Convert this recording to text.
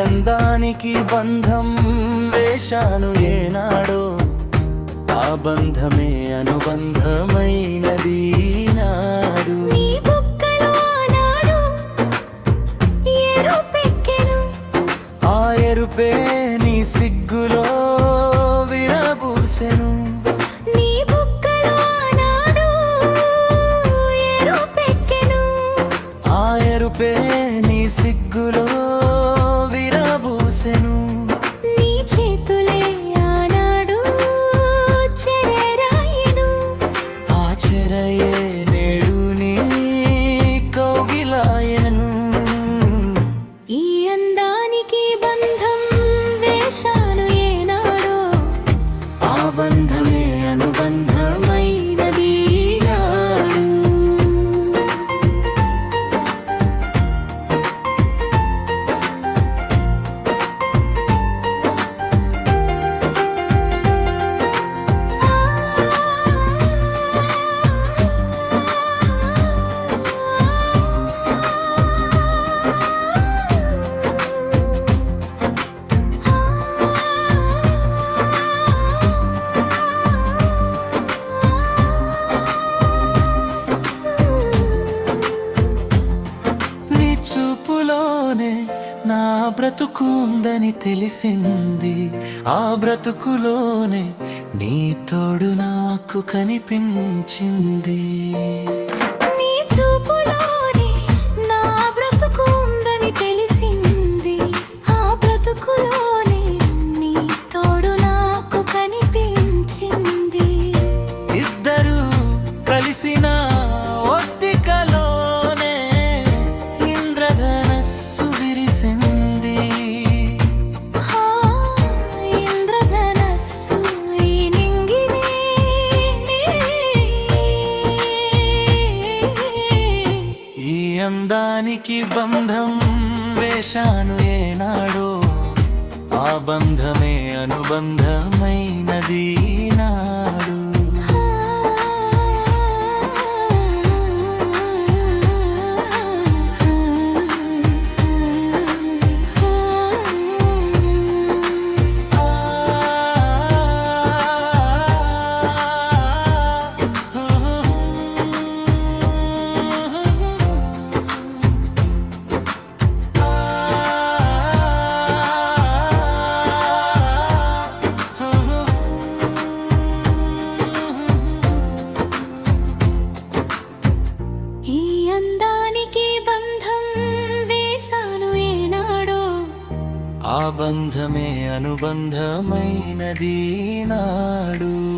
అందానికి బంధం వేశాను ఏనాడో. ఆ బంధమే అనుబంధమైనది నాడు ఆ ఎరుపే నీ సిగ్గులో విరబూసెను. ఆ ఎరుపే బ్రతుకు బ్రతుకుందని తెలిసింది. ఆ బ్రతుకులోనే నీ తోడు నాకు కనిపించింది. నీ చూపులోనే అందానికి బంధం వేశాను ఏనాడో. ఆ బంధమే అనుబంధమైనది. బంధమే అనుబంధమైనది నాడు.